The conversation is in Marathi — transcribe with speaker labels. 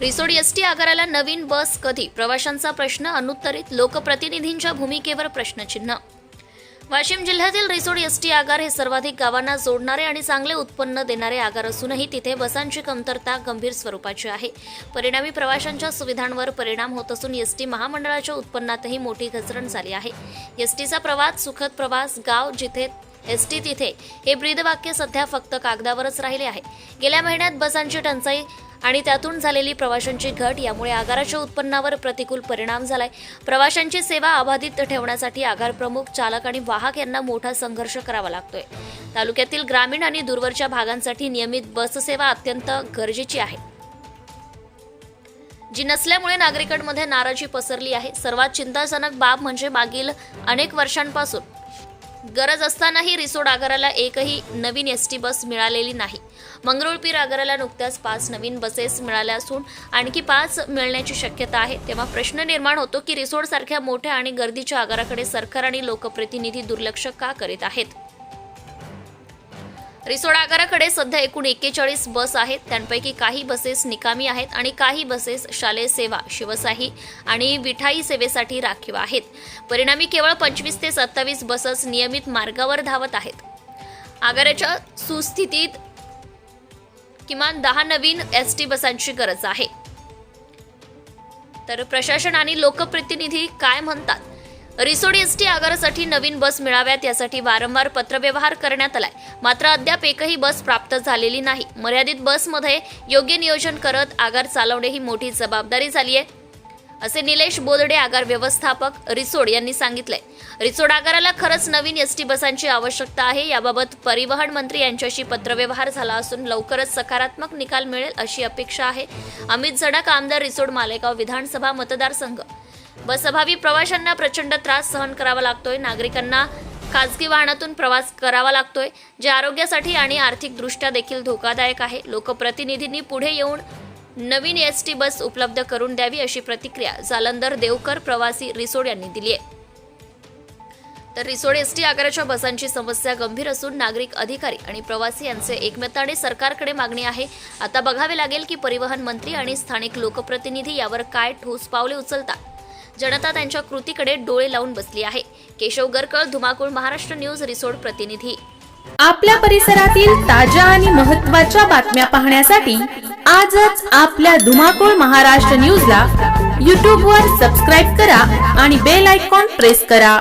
Speaker 1: रिसोड एसटी आगाराला नवीन बस कधी? प्रवाशांचा प्रश्न अनुत्तरित. लोकप्रतिनिधींच्या भूमिकेवर प्रश्नचिन्ह. वाशिम जिल्ह्यातील रिसोड एसटी आगार हे सर्वाधिक गावांना जोडणारे आणि चांगले उत्पन्न देणारे आगार असूनही तिथे बसांची कमतरता गंभीर स्वरूपाची आहे. परिणामी प्रवाशांच्या सुविधांवर परिणाम होत असून एसटी महामंडळाच्या उत्पन्नातही मोठी घसरण झाली आहे. एसटीचा प्रवास सुखद प्रवास गाव जिथे एसटी तिथे हे ब्रीदवाक्य सध्या फक्त कागदावरच राहिले आहे. गेल्या महिन्यात बसांची टंचाई आणि त्यातून झालेली प्रवाशांची घट यामुळे आगाराच्या उत्पन्नावर प्रतिकूल परिणाम झालाय. प्रवाशांची सेवा अबाधित ठेवण्यासाठी आगार प्रमुख चालक आणि वाहक यांना मोठा संघर्ष करावा लागतोय. तालुक्यातील ग्रामीण आणि दूरवरच्या भागांसाठी नियमित बससेवा अत्यंत गरजेची आहे. जी नसल्यामुळे नागरिकांमध्ये नाराजी पसरली आहे. सर्वात चिंताजनक बाब म्हणजे मागील अनेक वर्षांपासून गरज असतानाही रिसोड आगाराला एकही नवीन एस टी बस मिळालेली नाही. मंगरुळपीर आगाराला नुकत्याच पाच नवीन बसेस मिळाल्या असून आणखी पाच मिळण्याची शक्यता आहे. तेव्हा प्रश्न निर्माण होतो की रिसोडसारख्या मोठ्या आणि गर्दीच्या आगाराकडे सरकार आणि लोकप्रतिनिधी दुर्लक्ष का करीत आहेत? रिसोड आगाराकडे सध्या एकूण एक्केचाळीस बस आहेत. त्यांपैकी काही बसेस निकामी आहेत आणि काही बसेस शालेय सेवा शिवशाही आणि विठाई सेवेसाठी राखीव आहेत. परिणामी केवळ पंचवीस ते सत्तावीस बसेस नियमित मार्गावर धावत आहेत. आगाराच्या सुस्थितीत किमान दहा नवीन एस टी बसांची गरज आहे. तर प्रशासन आणि लोकप्रतिनिधी काय म्हणतात? रिसोड एस टी आगारासाठी नवीन बस मिळाव्यात यासाठी वारंवार पत्रव्यवहार करण्यात आलाय. मात्र अद्याप एकही बस प्राप्त झालेली नाही. मर्यादित बसमध्ये योग्य नियोजन करत आगार चालवणे ही मोठी जबाबदारी झाली आहे असे निलेश बोदडे आगार व्यवस्थापक रिसोड यांनी सांगितले रिसोड आगाराला खरंच नवीन एस टी बसांची आवश्यकता आहे याबाबत परिवहन मंत्री यांच्याशी पत्रव्यवहार झाला असून लवकरच सकारात्मक निकाल मिळेल अशी अपेक्षा आहे. अमित झडक आमदार रिसोड मालेगाव विधानसभा मतदारसंघ. बसअभावी प्रवाशांना प्रचंड त्रास सहन करावा लागतोय. नागरिकांना खाजगी वाहनातून प्रवास करावा लागतोय. जे आरोग्यासाठी आणि आर्थिकदृष्ट्या देखील धोकादायक आहे. लोकप्रतिनिधींनी पुढे येऊन नवीन एस टी बस उपलब्ध करून द्यावी अशी प्रतिक्रिया जालंधर देवकर प्रवासी रिसोड यांनी दिली आहे. तर रिसोड एस टी आगाराच्या बसांची समस्या गंभीर असून नागरिक अधिकारी आणि प्रवासी यांचे एकमताने सरकारकडे मागणी आहे. आता बघावे लागेल की परिवहन मंत्री आणि स्थानिक लोकप्रतिनिधी यावर काय ठोस पावले उचलतात. जनता त्यांच्या कृतीकडे डोळे लावून बसली आहे. केशव गरकळ धुमाकूळ महाराष्ट्र न्यूज रिसोर्ट प्रतिनिधी.
Speaker 2: आपल्या परिसरातील ताज्या आणि महत्त्वाच्या बातम्या पाहण्यासाठी आजच आपल्या धुमाकूळ महाराष्ट्र न्यूजला यूट्यूबवर सबस्क्राईब करा आणि बेल आयकॉन प्रेस करा.